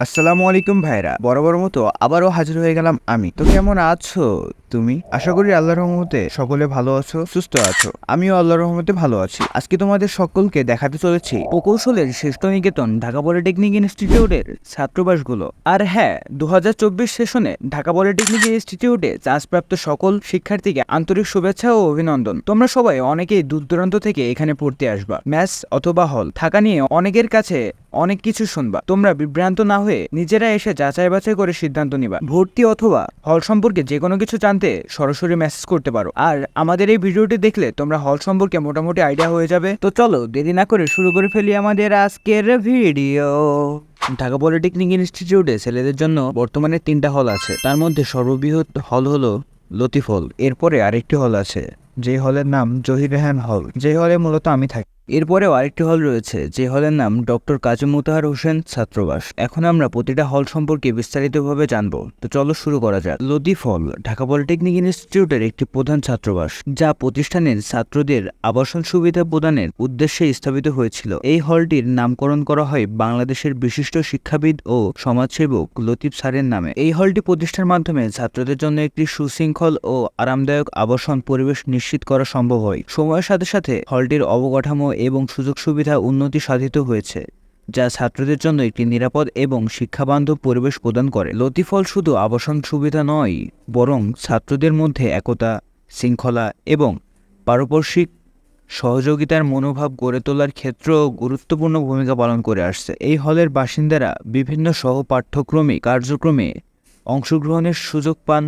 আসসালামু আলাইকুম ভাইরা বরাবর মতো আবারও হাজির হয়ে গেলাম আমি। তো কেমন আছো তুমি? আশা করি আল্লাহর রহমতে সকলে ভালো আছো, সুস্থ আছো। আমিও আল্লাহর রহমতে ভালো আছি। আজকে তোমাদের সকলকে দেখাতে চলেছি প্রকৌশলের শ্রেষ্ঠ নিকেতন ঢাকা পলিটেকনিক ইনস্টিটিউটের ছাত্রবাসগুলো। আর হ্যাঁ দু হাজার চব্বিশ সেশনে ঢাকা পলিটেকনিক ইনস্টিটিউটে চান্সপ্রাপ্ত সকল শিক্ষার্থীকে আন্তরিক শুভেচ্ছা ও অভিনন্দন। তোমরা সবাই অনেকেই দূর দূরান্ত থেকে এখানে পড়তে আসবা। ম্যাথস অথবা হল। থাকা নিয়ে অনেকের কাছে অনেক কিছু শুনবা। তোমরা বিভ্রান্ত না হয়ে নিজেরা এসে যাচাই বাছাই করে সিদ্ধান্ত নিবা। ভর্তি অথবা হল সম্পর্কে যে কোনো কিছু জানতে সরাসরি মেসেজ করতে পারো। আর আমাদের এই ভিডিওটি দেখলে তোমরা হল সম্পর্কে মোটামুটি আইডিয়া হয়ে যাবে। তো চলো দেরি না করে শুরু করে ফেলি আমাদের আজকের ভিডিও ঢাকা পলিটেকনিক ইনস্টিটিউটে ছেলেদের জন্য বর্তমানে তিনটা হল আছে। তার মধ্যে সর্ববৃহৎ হল হলো লতিফ হল। এরপরে আরেকটি হল আছে যে হলের নাম জহির রেহান হল। যে হলে মূলত আমি থাকি। এরপরেও আরেকটি হল রয়েছে, যে হলের নাম ডক্টর কাজী মুতাহার হোসেন ছাত্রবাস। এখন আমরা প্রতিটা হল সম্পর্কে বিস্তারিতভাবে জানব। তো চলো শুরু করা যাক। লতিফ হল ঢাকা পলিটেকনিক ইনস্টিটিউটের একটি প্রধান ছাত্রবাস, যা প্রতিষ্ঠানের ছাত্রদের আবাসন সুবিধা প্রদানের উদ্দেশ্যে স্থাপিত হয়েছিল। এই হলটির নামকরণ করা হয় বাংলাদেশের বিশিষ্ট শিক্ষাবিদ ও সমাজসেবক লতিফ স্যারের নামে। এই হলটি প্রতিষ্ঠার মাধ্যমে ছাত্রদের জন্য একটি সুশৃঙ্খল ও আরামদায়ক আবাসন পরিবেশ নিশ্চিত করা সম্ভব হয়। সময়ের সাথে সাথে হলটির অবকাঠামো এবং সুযোগ সুবিধা উন্নতি সাধিত হয়েছে, যা ছাত্রদের জন্য একটি নিরাপদ এবং শিক্ষাবান্ধব পরিবেশ প্রদান করে। লতিফল শুধু আবাসন সুবিধা নয়, বরং ছাত্রদের মধ্যে একতা, শৃঙ্খলা এবং পারস্পরিক সহযোগিতার মনোভাব গড়ে তোলার ক্ষেত্রেও গুরুত্বপূর্ণ ভূমিকা পালন করে আসছে। এই হলের বাসিন্দারা বিভিন্ন সহ পাঠ্যক্রমিক কার্যক্রমে অংশগ্রহণের সুযোগ পান,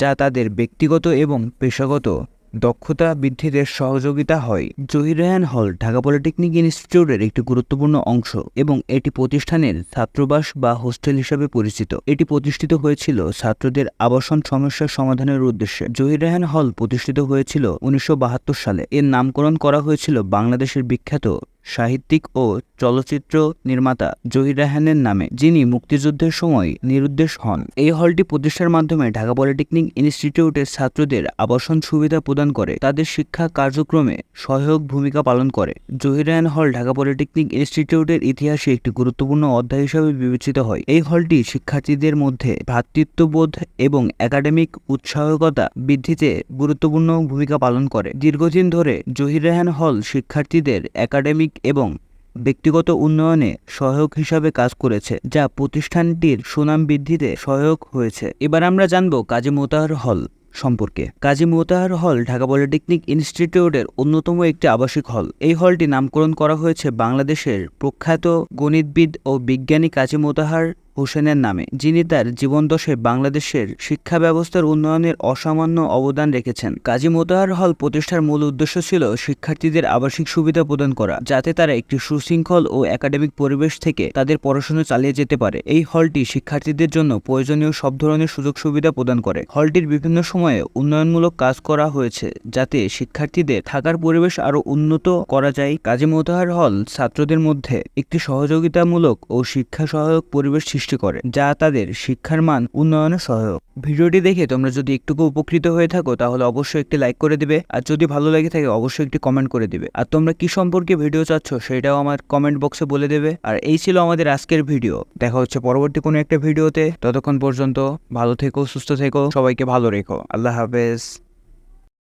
যা তাদের ব্যক্তিগত এবং পেশাগত দক্ষতা বৃদ্ধিতে সহযোগিতা হয়। জহিরায়ন হল ঢাকা পলিটেকনিক ইনস্টিটিউটের একটি গুরুত্বপূর্ণ অংশ এবং এটি প্রতিষ্ঠানের ছাত্রবাস বা হোস্টেল হিসাবে পরিচিত। এটি প্রতিষ্ঠিত হয়েছিল ছাত্রদের আবাসন সমস্যা সমাধানের উদ্দেশ্যে। জহিরায়ন হল প্রতিষ্ঠিত হয়েছিল উনিশশো বাহাত্তর সালে। এর নামকরণ করা হয়েছিল বাংলাদেশের বিখ্যাত সাহিত্যিক ও চলচ্চিত্র নির্মাতা জহির রাহানের নামে যিনি মুক্তিযুদ্ধের সময় নিরুদ্দেশ হন। এই হলটি প্রতিষ্ঠার মাধ্যমে ঢাকা পলিটেকনিক ইনস্টিটিউটের ছাত্রদের আবাসন সুবিধা প্রদান করে, তাদের শিক্ষা কার্যক্রমে সহায়ক ভূমিকা পালন করে। জহির রাহান হল ঢাকা পলিটেকনিক ইনস্টিটিউটের ইতিহাসে একটি গুরুত্বপূর্ণ অধ্যায় হিসেবে বিবেচিত হয়। এই হলটি শিক্ষার্থীদের মধ্যে ভ্রাতৃত্ববোধ এবং একাডেমিক উৎসাহকতা বৃদ্ধিতে গুরুত্বপূর্ণ ভূমিকা পালন করে। দীর্ঘদিন ধরে জহির রেহান হল শিক্ষার্থীদের একাডেমিক এবং ব্যক্তিগত উন্নয়নে সহায়ক হিসাবে কাজ করেছে, যা প্রতিষ্ঠানটির সুনাম বৃদ্ধিতে সহায়ক হয়েছে। এবার আমরা জানব কাজী মোতাহার হল সম্পর্কে। কাজী মোতাহার হল ঢাকা পলিটেকনিক ইনস্টিটিউটের অন্যতম একটি আবাসিক হল। এই হলটি নামকরণ করা হয়েছে বাংলাদেশের প্রখ্যাত গণিতবিদ ও বিজ্ঞানী কাজী মোতাহার হোসেনের নামে, যিনি তার জীবনদশে বাংলাদেশের শিক্ষা ব্যবস্থার উন্নয়নের অসামান্য অবদান রেখেছেন। কাজী মোতাহার হল প্রতিষ্ঠার মূল উদ্দেশ্য ছিল শিক্ষার্থীদের আবাসিক সুবিধা প্রদান করা, যাতে তারা একটি সুশৃঙ্খল ও একাডেমিক পরিবেশ থেকে তাদের পড়াশোনা চালিয়ে যেতে পারে। এই হলটি শিক্ষার্থীদের জন্য প্রয়োজনীয় সব ধরনের সুযোগ সুবিধা প্রদান করে। হলটির বিভিন্ন সময়ে উন্নয়নমূলক কাজ করা হয়েছে, যাতে শিক্ষার্থীদের থাকার পরিবেশ আরও উন্নত করা যায়। কাজী মোতাহার হল ছাত্রদের মধ্যে একটি সহযোগিতামূলক ও শিক্ষা সহায়ক পরিবেশ সৃষ্টি করে, যা তাদের শিক্ষার মান উন্নয়নে সহায়ক। ভিডিওটি দেখে তোমরা যদি একটুকু উপকৃত হয়ে থাকো, তাহলে অবশ্যই একটি লাইক করে দিবে, আর যদি ভালো লেগে থাকে, অবশ্যই একটি কমেন্ট করে দিবে। আর তোমরা কি সম্পর্কে ভিডিও চাচ্ছ, সেটাও আমার কমেন্ট বক্সে বলে দেবে। আর এই ছিল আমাদের আজকের ভিডিও দেখা হচ্ছে পরবর্তী কোনো একটা ভিডিওতে ততক্ষণ পর্যন্ত ভালো থেকো, সুস্থ থেকো, সবাইকে ভালো রেখো। আল্লাহ হাফেজ।